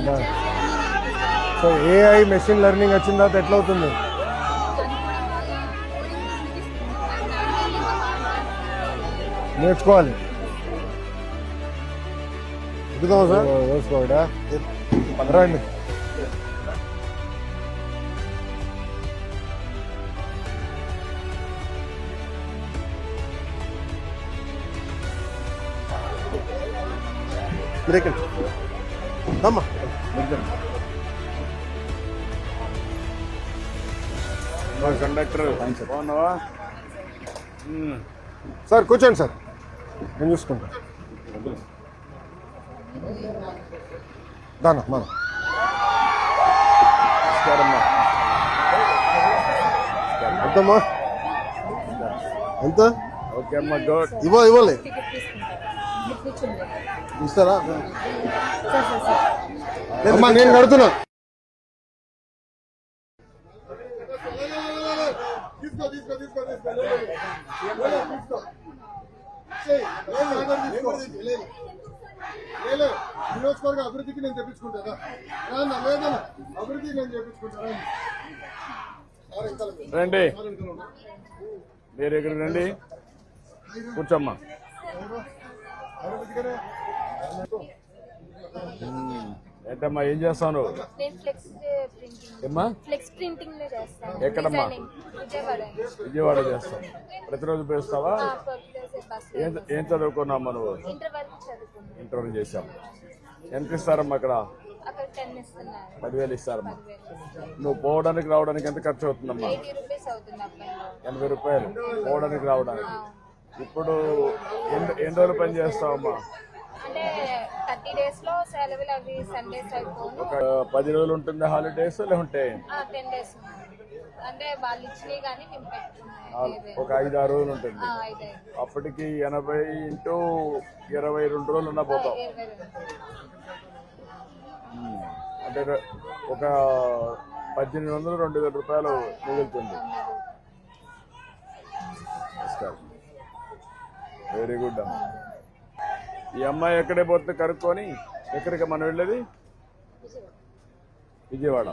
అవునా so AI machine learning వచ్చిన తర్వాత ఎట్లా అవుతుంది నేర్చుకోవాలి సార్? రండి. మీరు ఎక్కండి అమ్మా కండక్టర్ బాగున్నావా? సార్ కూర్చోండి సార్ నేను చూసుకుంటా. దానా మన. నమస్కారమ్మా. ఎంతమ్మా ఎంత? ఓకే అమ్మా గుడ్ ఇవ్వ ఇవ్వాలి. ఇస్తారా అమ్మా నేను కడుతున్నా. నియోజకవర్గ అభివృద్ధికి నేను తెప్పించుకుంటారా లేదన్నా అభివృద్ధి నేను చేపించుకుంటారా రండి. మీరు ఇక్కడ రండి. కూర్చోమ్మా. ఏంటమ్మా ఏం చేస్తాను? ఎక్కడమ్మా? విజయవాడ. చేస్తాం ప్రతిరోజు పేస్తావా ఏం చదువుకున్నామ్మా నువ్వు? ఇంటర్వ్యూ చేసాం ఎంత ఇస్తారమ్మా అక్కడ? పదివేలు ఇస్తారమ్మా. నువ్వు పోవడానికి రావడానికి ఎంత ఖర్చు అవుతుందమ్మా? ఎనభై రూపాయలు. పోవడానికి రావడానికి. ఇప్పుడు ఎన్ని రోజులు పని చేస్తావమ్మా? అంటే థర్టీ డేస్లో సెలవులు అవి సండేస్ అయిపోను. ఒక పది రోజులు ఉంటుంది హాలిడేస్ లేకుంటే? టెన్ డేస్ అంటే వాళ్ళు ఇచ్చినవి కానీ మేము పెట్టుకున్నాం ఇవే. ఒక ఐదు ఆరు రోజులు ఉంటుంది. అప్పటికి ఎనభై ఇంటూ ఇరవై రెండు రోజులు ఉన్నా పోతాం అంటే ఒక పద్దెనిమిది వందలు రెండు వేల రూపాయలు మిగులుతుంది. వెరీ గుడ్ అమ్మ. ఈ అమ్మాయి ఎక్కడే పోతుంది కనుక్కొని ఎక్కడికి మనం వెళ్ళేది? విజయవాడ.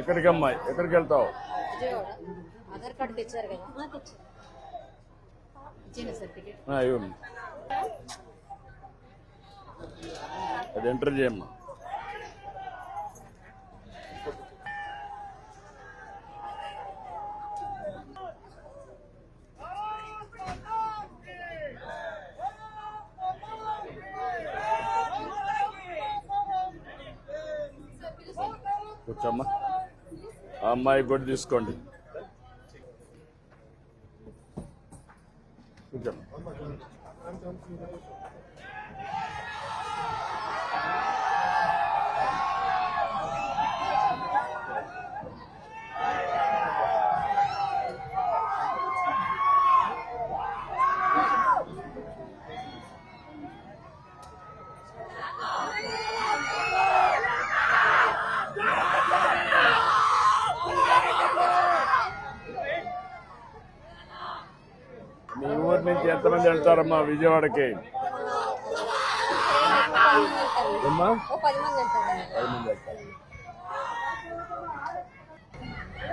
ఎక్కడికి అమ్మాయి? ఎక్కడికి వెళ్తావు? అది ఎంటర్ చేయమ్మా కూర్చోమ్మా ఆ అమ్మాయి కూడా తీసుకోండి కూర్చోమ్మా మీ ఊరు నుంచి ఎంతమంది వెళ్తారమ్మా విజయవాడకి.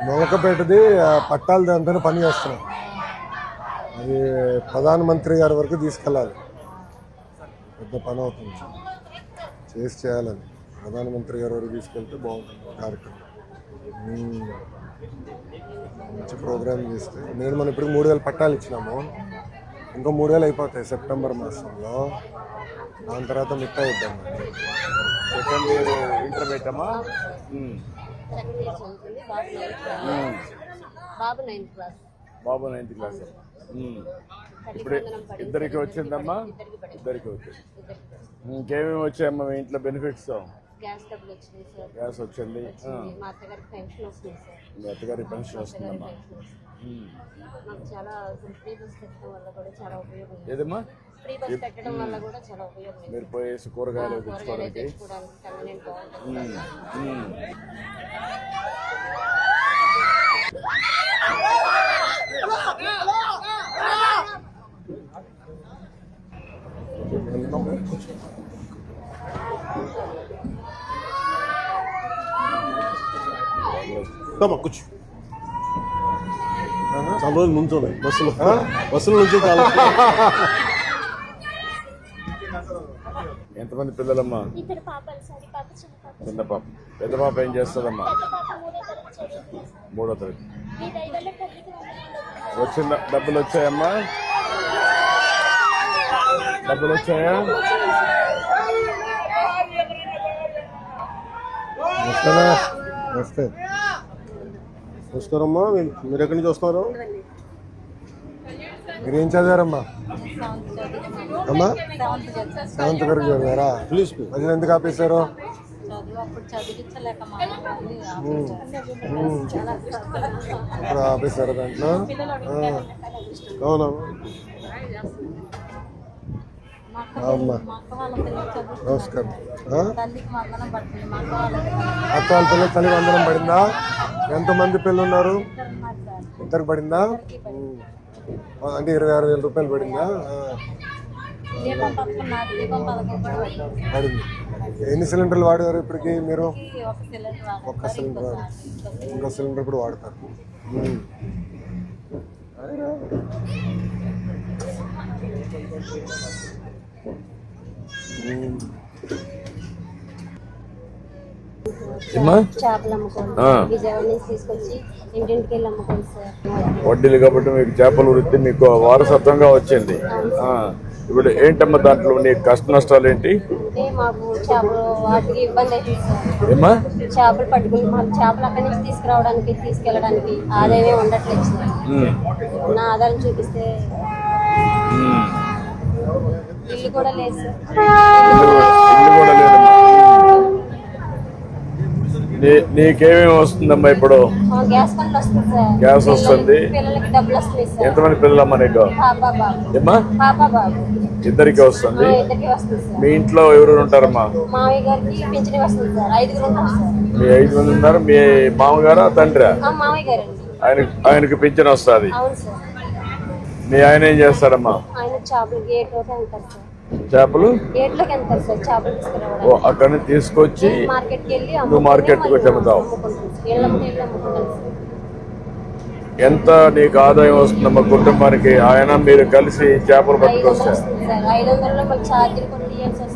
నొలకపేటది ఆ, పట్టాలది పని చేస్తున్నాం అది ప్రధానమంత్రి గారి వరకు తీసుకెళ్ళాలి. పెద్ద పని అవుతుంది. చేసి చేయాలని ప్రధానమంత్రి గారి వరకు తీసుకెళ్తే బాగుంటుంది కార్యక్రమం. మంచి ప్రోగ్రామ్ చేస్తే నేను మనం ఇప్పుడు మూడు వేలు పట్టాలు ఇచ్చినాము. ఇంకో మూడు వేలు అయిపోతాయి సెప్టెంబర్ మాసంలో. దాని తర్వాత మిగతా ఇద్దాం సెకండ్ ఇయర్ ఇంటర్మీడియట్ అమ్మా ఇయర్ చదువుతుంది బాబు నైన్త్ క్లాస్. బాబు నైన్త్. ఇప్పుడు ఇద్దరికి వచ్చిందమ్మా? ఇద్దరికి వచ్చింది ఇంకేమేమి వచ్చాయమ్మా మీ ఇంట్లో బెనిఫిట్స్ గ్యాస్ వచ్చింది. మా అత్తగారికి పెన్షన్ వస్తుంది సార్. మీ అత్తగారి పెన్షన్ వస్తుందమ్మా. చాలా ఫ్రీ బస్ పెట్టడం వల్ల కూడా చాలా ఉపయోగం ఏదమ్మా ఫ్రీ బస్ పెట్టడం వల్ల కూడా చాలా ఉపయోగం మీరు పోయేసి కూరగాయలు తెచ్చుకోవడానికి Toma, cuchillo. చాలా రోజులు నుంచోలే బస్సులో బస్సులో నుంచి చాలా ఎంతమంది పిల్లలమ్మా? ఇద్దరు పాపలు సార్ ఈ పాప చిన్న పాప. చిన్న పాప. పెద్ద పాప ఏం చేస్తుందమ్మా? మూడో తరగతి వచ్చిన డబ్బులు వచ్చాయమ్మా? డబ్బులు వచ్చాయా? వస్తానా వస్తే నమస్కారమ్మా. మీరు మీరు ఎక్కడి నుంచి వస్తున్నారు? మీరు ఏం చదివారమ్మా? అమ్మా? సెవెంత్ వరకు చదివారా? ప్లీజ్ మధ్యలో ఎందుకు ఆపేశారు? మా ఇప్పుడు ఆపేశారు దాంట్లో. ఆ, అవునా? అమ్మా నమస్కారం. ఆ? అక్క వాళ్ళ పిల్లలు తల్లి వందనం పడిందా? ఎంతమంది పిల్లలు ఉన్నారు ఇద్దరు పడిందా? అంటే ఇరవై ఆరు వేల రూపాయలు పడిందా? పడింది. ఎన్ని సిలిండర్లు వాడారు ఇప్పటికి మీరు? ఒక్క సిలిండర్ ఇంకో సిలిండర్ కూడా వాడతారు. ఉమ్. వడ్డీలు కాబట్టి మీకు చేపల వృత్తి మీకు వారసత్వంగా వచ్చింది. ఇప్పుడు ఏంటమ్మా దాంట్లో నీ కష్ట నష్టాలు ఏంటి? మాకు చేపలు పట్టుకుని మాకు చేపలు అక్కడి నుంచి తీసుకురావడానికి తీసుకెళ్ళడానికి ఆదాయమే ఉండట్లేదు ఉన్న ఆదాయం చూపిస్తే. ఇల్లు కూడా లేదు సార్ ఇల్లు కూడా లేదమ్మా. నీ నీకేమేమి వస్తుందమ్మా ఇప్పుడు? గ్యాస్ వస్తుంది ఎంతమంది పిల్లలమ్మా నీకు? ఏమ్మా? ఇద్దరికి వస్తుంది. మీ ఇంట్లో ఎవరు ఉంటారమ్మా? మీ ఐదు మంది ఉన్నారు. మీ మామగారా తండ్రా? ఆయన ఆయనకి పింఛన్ వస్తుంది. మీ ఆయన ఏం చేస్తాడమ్మా ఆయన చేపలు గేట్లోకి వెళ్తారు సార్. చేపలు? గేట్లోకి వెళ్తారు సార్ చేపలు ఓ అక్కడి నుంచి తీసుకొచ్చి మార్కెట్కి వెళ్ళి నువ్వు మళ్ళీ వచ్చి అమ్ముతావు. ఎంత నీకు ఆదాయం వస్తుందమ్మా కుటుంబానికి? ఆయన మీరు కలిసి చేపలు పట్టుకొస్తారు వస్తుంది ఐదు వందలలో ఛార్జీలు వస్తుంది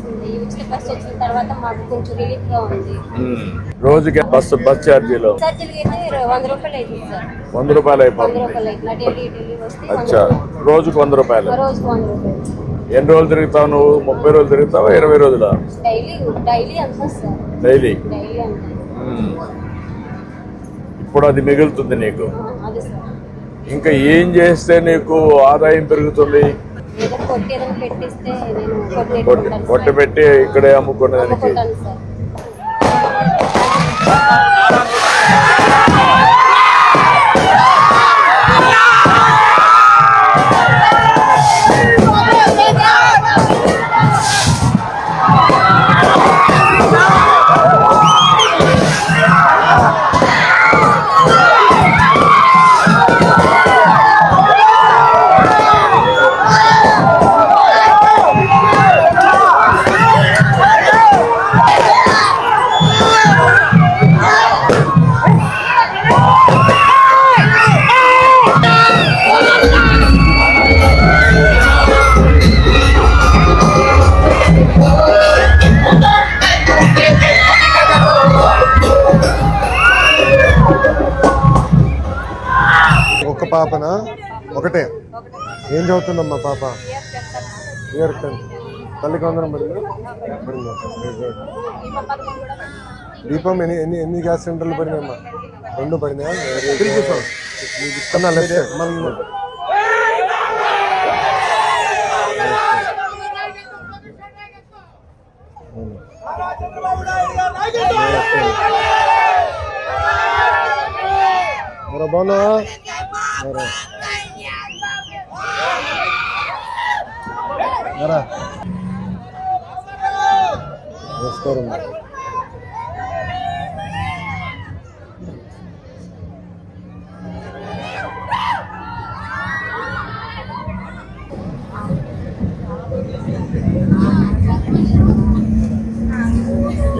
ఈ ఉచిత బస్సు వచ్చిన తర్వాత మాకు కొంచెం రిలీఫ్గా ఉంది. ఉమ్. రోజుకి బస్సు బస్ ఛార్జీలు? అయితే వంద రూపాయలు అవుతుంది సార్. వంద రూపాయలు వంద అయిపోతుంది రూపాయలు అవుతుంది. ఢిల్లీ ఢిల్లీ వస్తే వంద అచ్చా. రూపాయలు. రోజుకు వంద రూపాయలు. రోజుకు వంద రూపాయలు. ఎన్ని రోజులు తిరుగుతావు నువ్వు? ముప్పై రోజులు తిరుగుతావా? ఇరవై రోజుల? డైలీ డైలీ ఎంత సార్. డైలీ? డైలీ అంత. ఉమ్. ఇప్పుడు అది మిగులుతుంది నీకు. ఇంకా ఏం చేస్తే నీకు ఆదాయం పెరుగుతుంది? కొట్టి ఏదైనా పెట్టిస్తే నేను కొట్టి పాపనా? ఒకటే. ఏం చదువుతుందమ్మా పాప? ఇయర్ టెన్త్ తల్లికి వందనం పడిందా. దీపం ఎన్ని ఎన్ని ఎన్ని గ్యాస్ సిలిండర్లు పడినాయమ్మా? రెండు పడినాయా? కన్నా లెఫ్ట్ మళ్ళీ బాగున్నావా మరి. మరా నమస్కారం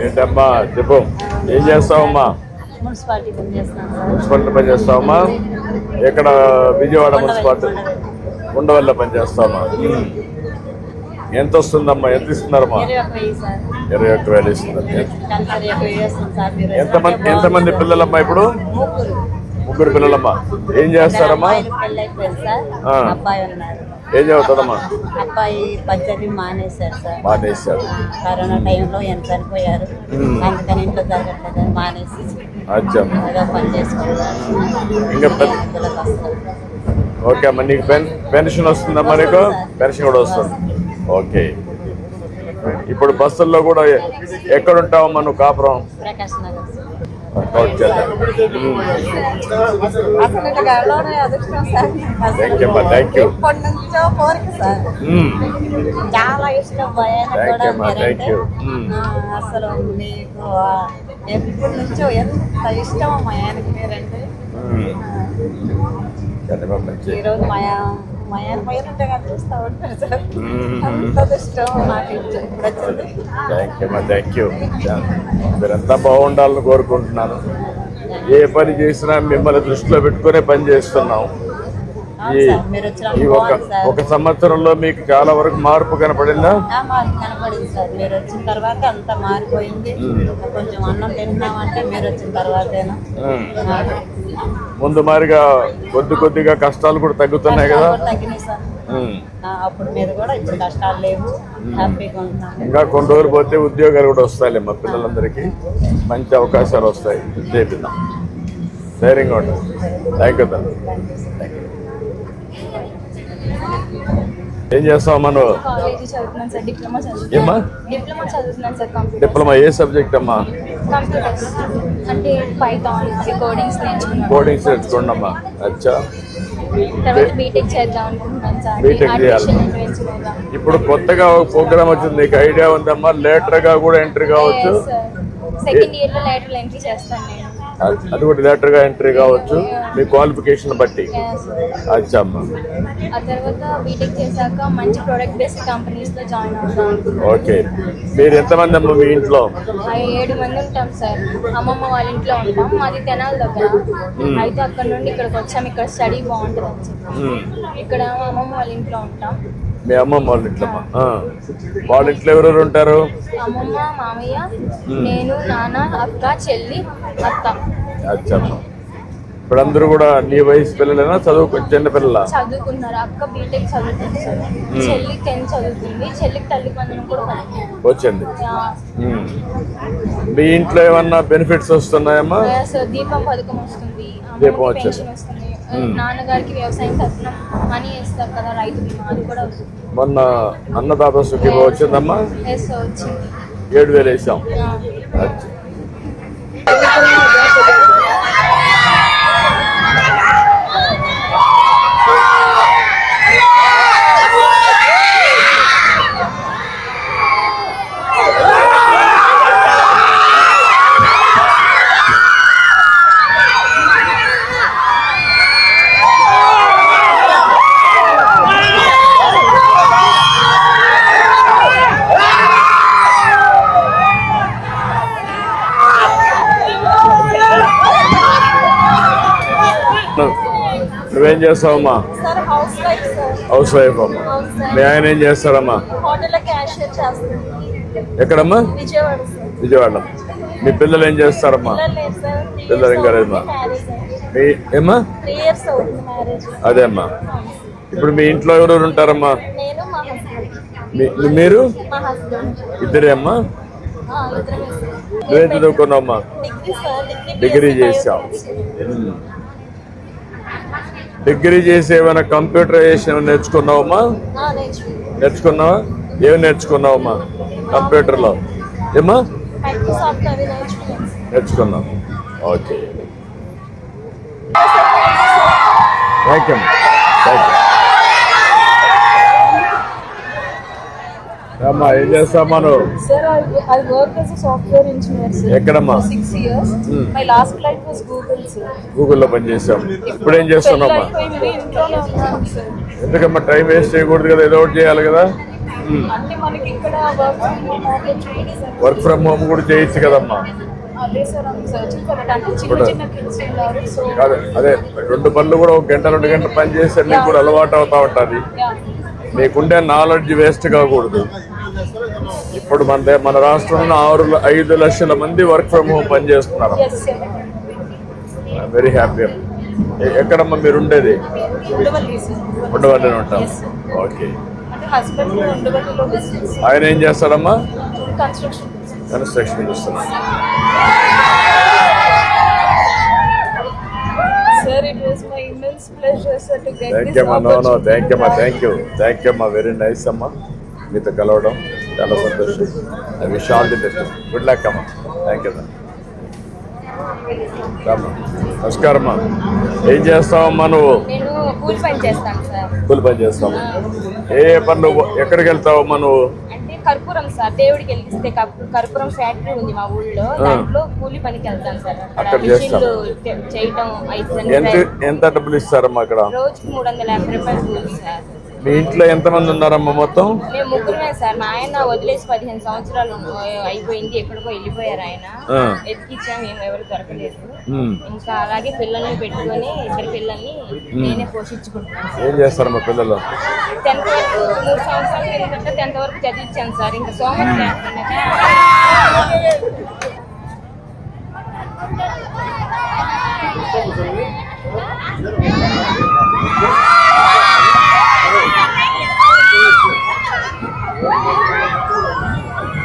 ఏంటమ్మా చెప్పు ఏం చేస్తావమ్మా మున్సిపాలిటీ పని చేస్తున్నాను సార్. మున్సిపాలిటీ పని చేస్తావమ్మా? ఎక్కడ విజయవాడ మున్సిపాలిటీ? ఉండవల్ల పని చేస్తావమ్మా. ఉమ్. ఎంత వస్తుందమ్మా ఎంత ఇస్తున్నారమ్మా ఇరవై ఒక్క వేలు ఇస్తున్నారు. మీరు ఎంతమంది ఎంతమంది పిల్లలమ్మా ఇప్పుడు? ముగ్గురు. ముగ్గురు పిల్లలమ్మా. ఏం చేస్తారమ్మా? ఏం చదువుతాడమ్మా అబ్బాయి పద్ధతి మానేశారు సార్. మానేశారు. కరోనా టైంలో ఎంత చనిపోయారు అందుకని ఇంట్లో జరగట్లేదని మానేసి ఏదో పని వస్తారు. ఓకే అమ్మా నీకు పెన్ పెన్షన్ వస్తుందమ్మా నీకు? పెన్షన్ కూడా వస్తుంది. ఓకే. ఇప్పుడు బస్సుల్లో కూడా ఎ- ఎక్కడ ఉంటావమ్మా నువ్వు కాపురం? ప్రకాష్ నగర్ సార్. చాలా ఇష్టం. Mm. ఆ, అసలు మీకు ఎప్పటి నుంచో ఎంత ఇష్టం మా ఆయనకి మీరంటే. ఈ రోజు మా మా ఆయన పైన ఉంటే కానీ చూస్తా ఉంటాను సార్ అంత ఇష్టం నాకు ఇష్టం ఇప్పుడు వచ్చింది థ్యాంక్ యూ అమ్మా థ్యాంక్ యూ మీరంతా బాగుండాలని కోరుకుంటున్నాను. ఏ పని చేసినా మిమ్మల్ని దృష్టిలో పెట్టుకునే పని చేస్తున్నాం. ఈ ఒక ఒక సంవత్సరంలో మీకు చాలా వరకు మార్పు కనపడిందా? కనపడింది సార్. మీరు వచ్చిన తర్వాత అంత మారిపోయింది. కొంచెం అన్నం తింటున్నామంటే మీరు వచ్చిన తర్వాతేనా? ముందు మారిగా కొద్ది కొద్దిగా కష్టాలు కూడా తగ్గుతున్నాయి కదా? కష్టాలు కూడా తగ్గినాయి సార్. ఉమ్. ఆ, అప్పుడు మీరు కూడా ఇప్పుడు కష్టాలు లేవు. హ్యాపీగా ఉంటున్నాను ఇంకా కొన్ని రోజులు పోతే ఉద్యోగాలు కూడా వస్తాయి మా పిల్లలందరికీ. మంచి అవకాశాలు వస్తాయి. చేపిద్దాం ధైర్యంగా ఉంటుంది థ్యాంక్ యూ Thank you. ఏం చేస్తావు మనం ఏమ్మా? డిప్లొమా ఏ సబ్జెక్ట్ అమ్మా? కోడింగ్స్ నేర్చుకోండి అమ్మా. అచ్చా. బీటెక్ చేయాలి. ఇప్పుడు కొత్తగా ఒక ప్రోగ్రామ్ వచ్చింది. నీకు ఐడియా ఉందమ్మా? లేటర్గా కూడా ఎంట్రీ కావచ్చు. సెకండ్ ఇయర్లో లేటర్ ఎంట్రీ చేస్తాను అది కూడా లేటర్గా ఎంట్రీ కావచ్చు. మీ క్వాలిఫికేషన్ బట్టి. ఆ తర్వాత బీటెక్ చేశాక మంచి ప్రొడక్ట్ బేస్డ్ కంపెనీస్లో జాయిన్ అవుతాం. ఓకే. మీరు ఎంతమంది అమ్మా మీ ఇంట్లో? ఆ ఏడు మంది ఉంటాం సార్. అమ్మమ్మ వాళ్ళ ఇంట్లో ఉంటాం. మాది తెనాలి దగ్గర. అయితే అక్కడ నుండి ఇక్కడికి వచ్చాం. ఇక్కడ స్టడీ బాగుంటుంది అని చెప్పి. ఉమ్. ఇక్కడ అమ్మమ్మ వాళ్ళ ఇంట్లో ఉంటాం. మీ అమ్మమ్మ వాళ్ళ ఇంట్లో అమ్మా. ఆ. వాళ్ళ ఇంట్లో ఎవరెవరు ఉంటారు? అమ్మమ్మ మామయ్య నేను నాన్న అక్క చెల్లి అత్త. అచ్చా. అమ్మా. ఇప్పుడు అందరూ కూడా నీ వయసు పిల్లలేనా? చదువు చిన్న పిల్లల? చదువుకున్నారు. అక్క బీటెక్ చదువుతుంది. సార్ చెల్లి టెన్త్ చదువుతుంది. చెల్లికి తల్లి బంధనం కూడా వచ్చింది ఉమ్. మీ ఇంట్లో ఏమన్నా బెనిఫిట్స్ వస్తున్నాయమ్మా? సార్. దీపం పథకం వస్తుంది. దీపం వచ్చింది. పెన్షన్ వస్తుంది. నాన్నగారికి వ్యవసాయం తరఫున మనీ వేస్తారు కదా రైతు బీమా అది కూడా వస్తుంది మొన్న అన్నదాత సుఖీభ వచ్చిందమ్మా? వచ్చింది. ఏడు వేలు వేసాం. నువ్వేం చేస్తావమ్మా? హౌస్ వైఫ్ అమ్మా. మీ ఆయన ఏం చేస్తాడమ్మా చేస్తుంది. ఎక్కడమ్మా? విజయవాడ మీ పిల్లలు ఏం చేస్తారమ్మా? పిల్లలు ఇంకా లేదు, మా. ఏమ్మా? అదే అమ్మా. ఇప్పుడు మీ ఇంట్లో ఎవరెవరు ఉంటారమ్మా? మీరు? ఇద్దరే అమ్మా? నువ్వేం చదువుకున్నావమ్మా? డిగ్రీ BSc చేసావు. డిగ్రీ చేసి ఏమైనా కంప్యూటరైజేషన్ నేర్చుకున్నావమ్మా? నేర్చుకున్నావా? ఏమి నేర్చుకున్నావమ్మా కంప్యూటర్లో? సార్. నేర్చుకున్నాం. Okay. Thank you thank you అమ్మా ఏం చేస్తామా I worked as a software engineer, sir. ఎక్కడమ్మా? six years. My last client was Google, sir. గూగుల్లో పనిచేసాం ఇప్పుడు ఏం సార్ ఎందుకమ్మా టైం వేస్ట్ చేయకూడదు కదా ఏదో ఒకటి చేయాలి కదా? అంటే మనకి ఇక్కడ వర్క్ ఫ్రమ్ హోమ్ వర్క్ కూడా చేయొచ్చు కదమ్మా. అదే సార్ అదే అదే రెండు పనులు కూడా ఒక గంట రెండు గంటలు పని చేస్తే నీకు కూడా అలవాటు అవుతా ఉంటుంది. మీకుండే నాలెడ్జ్ వేస్ట్ కాకూడదు. ఇప్పుడు మన మన రాష్ట్రంలో ఆరు ఐదు లక్షల మంది వర్క్ ఫ్రమ్ హోమ్ పని చేస్తున్నారు. ఎస్ సార్ వెరీ హ్యాపీ ఎక్కడమ్మా మీరు ఉండేది? ఉండవల్లి ఉంటాం. ఓకే ఆయన ఏం చేస్తాడమ్మా? కన్స్ట్రక్షన్ గెట్ థ్యాంక్ యూ అమ్మా నో నో థ్యాంక్ యూ అమ్మా థ్యాంక్ యూ థ్యాంక్ యూ అమ్మా వెరీ నైస్ అమ్మా మీతో కలవడం చాలా సంతోషం. I wish all the best good luck అమ్మా. థ్యాంక్ యూ రామ్మా. నమస్కారం అమ్మా ఏం చేస్తావమ్మా నువ్వు? కూలి పని చేస్తావు? ఏ ఏ పనులు ఎక్కడికి వెళ్తావమ్మా నువ్వు? అంటే కర్పూరం సార్. దేవుడికి వెలిగిస్తే కర్పూ- కర్పూరం ఫ్యాక్టరీ ఉంది మా ఊళ్ళో. దాంట్లో కూలి పనికి వెళ్తాను సార్. అక్కడ చేయటం ఎంత ఎంత డబ్బులు ఇస్తారమ్మా అక్కడ? రోజుకి మూడు వందల యాభై రూపాయలు కూలి సార్. మీ ఇంట్లో ఎంతమంది ఉన్నారమ్మా మొత్తం? మేము ముగ్గురమే సార్. మా ఆయన వదిలేసి పదిహేను సంవత్సరాలు అయిపోయింది. ఎక్కడికో వెళ్ళిపోయారు ఆయన. ఎత్తికిచ్చాం మేము ఎవరు దొరకలేదు. ఇంకా అలాగే పిల్లల్ని పెట్టుకొని ఇద్దరు పిల్లల్ని నేనే పోషించుకుంటున్నాను ఏం చేస్తారమ్మా పిల్లలు? టెన్త్ వరకు మూడు సంవత్సరాలు ఎందుకంటే టెన్త్ వరకు చదివించాను సార్. ఇంకా సోమవారం లేకుండా నాకు ఇల్లు రాలేదు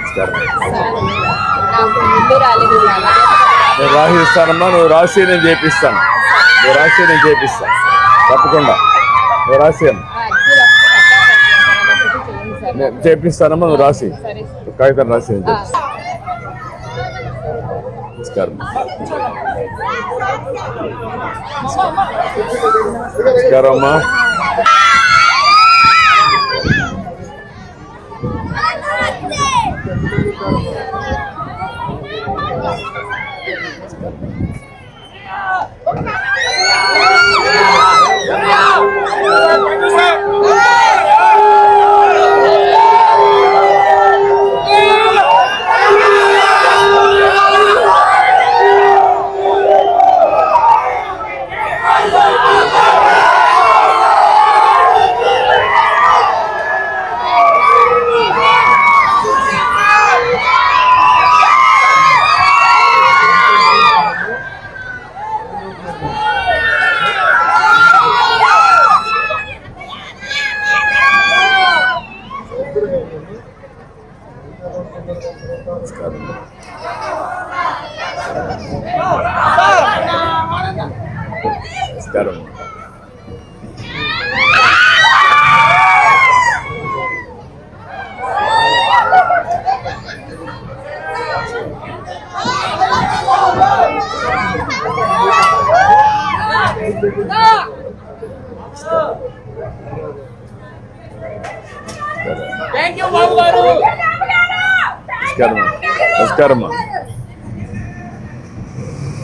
సార్ నేను రాసి ఇస్తానమ్మా నువ్వు రాసి నేను చేపిస్తాను. నువ్వు రాసి నేను చేపిస్తాను. తప్పకుండా. నువ్వు రాసి. నేను చేపిస్తానమ్మా నువ్వు రాసి. కాగితం రాసి నేను ఆ, చేపిస్తాను. నమస్కారం. నమస్కారం అమ్మా.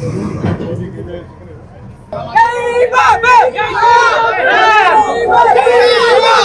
Hey, Bob! Hey, Bob! Hey, Bob!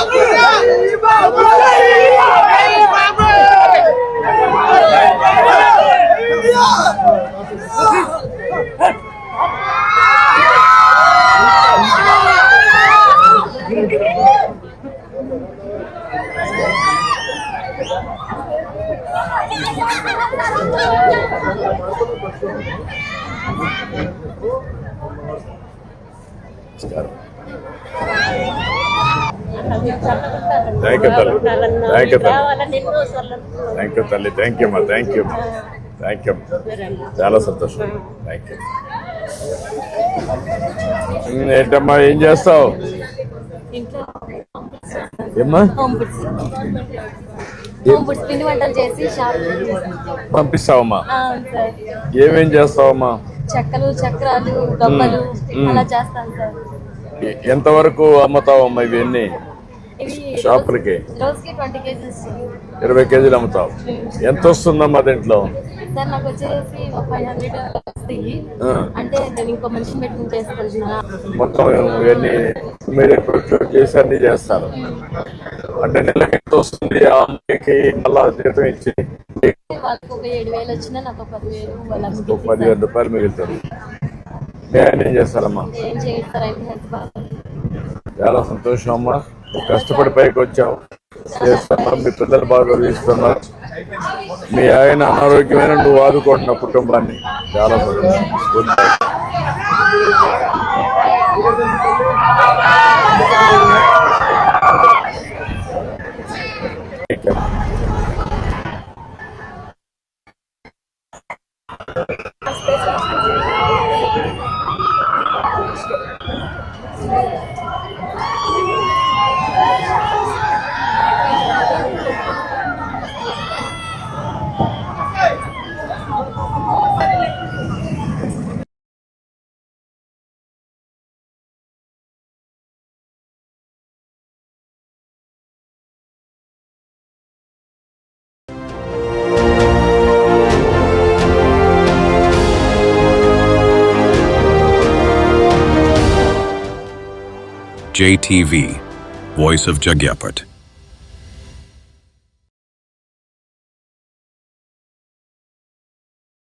Thank you తల్లి. థ్యాంక్ యూ తల్లి. థ్యాంక్ యూ తల్లి. థ్యాంక్ యూ అమ్మా థ్యాంక్ యూ థ్యాంక్ యూ చాలా సంతోషం. థ్యాంక్ యూ ఏంటమ్మా ఏం చేస్తావు? పంపిస్తావమ్మా? ఏమేం చేస్తావమ్మా? చెక్కలు చక్రాలు. అలా చేస్తాను ఎంతవరకు అమ్ముతావమ్మా ఇవన్నీ? ఇవి షాపులకి? ఇరవై కేజీలు అమ్ముతావు. ఎంత వస్తుందమ్మా దీంట్లో? సార్ నాకు వచ్చేసి ఫైవ్ హండ్రెడ్ వస్తాయి. ఆ. అంటే నేను ఇంకో మనిషిని పెట్టుకుని చేస్తాను మొత్తం ఇవన్నీ మీరే ప్రొక్యూర్ చేసి అన్ని చేస్తారు. అంటే నెలకి ఎంత వస్తుంది? ఆ అమ్మాయికి మళ్ళా జీతం ఇచ్చి వాళ్ళకి ఒక ఏడు వేలు వచ్చినా నాకు ఒక పదివేలు వాళ్ళకి ఒక పదివేల రూపాయలు మిగులుతుంది మీ ఆయన ఏం చేస్తారమ్మా ఏం అయితే చాలా సంతోషం అమ్మా. కష్టపడి పైకి వచ్చాం. చేస్తున్నాం. మీ పిల్లలు బాగా చదివిస్తున్నారు మీ ఆయన అనారోగ్యమైన నువ్వు ఆదుకుంటున్న కుటుంబాన్ని చాలా సంతోషం JTV, Voice of Jagyapat.